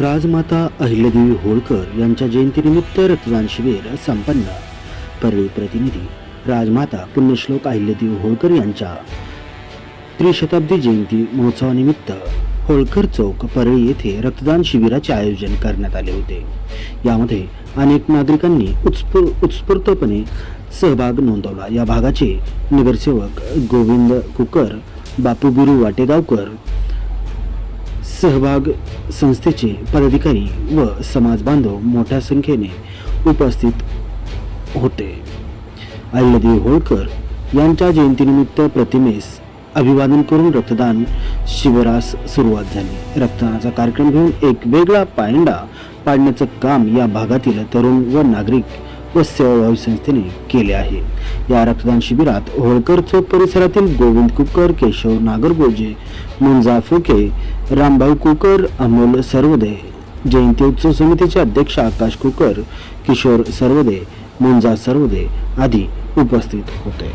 राजमाता अहिल्यादेवी होळकर यांच्या जयंतीनिमित्त रक्तदान शिबिर संपन्न. परळी प्रतिनिधी राजमाता पुण्यश्लोक अहिल्यादेवी होळकर यांच्या त्रिशताब्दी जयंती महोत्सवानिमित्त होळकर चौक परळी येथे रक्तदान शिबिराचे आयोजन करण्यात आले होते. यामध्ये अनेक नागरिकांनी उत्स्फू उत्स्फूर्तपणे सहभाग नोंदवला. या भागाचे नगरसेवक गोविंद कुकर बापू बिरू वाटेगावकर सहभाग संस्थेचे पदाधिकारी व समाज बांधव मोठ्या संख्येने उपस्थित होते. अहिल्यादेवी होळकर यांच्या जयंतीनिमित्त प्रतिमेस अभिवादन करून रक्तदान शिबिरास सुरुवात झाली. रक्तदानाचा कार्यक्रम घेऊन एक वेगळा पायंडा पाडण्याचं काम या भागातील तरुण व नागरिक व सेवाभावी संस्थेने केले आहे. या रक्तदान शिबिरात होळकर चौक परिसरातील गोविंद कुकर केशव नागरगोजे मुंजा फुके रामभाऊ कुकर अमोल सर्वदे. जयंती उत्सव समितीचे अध्यक्ष आकाश कुकर किशोर सर्वदे मुंजा सर्वदे आदी उपस्थित होते.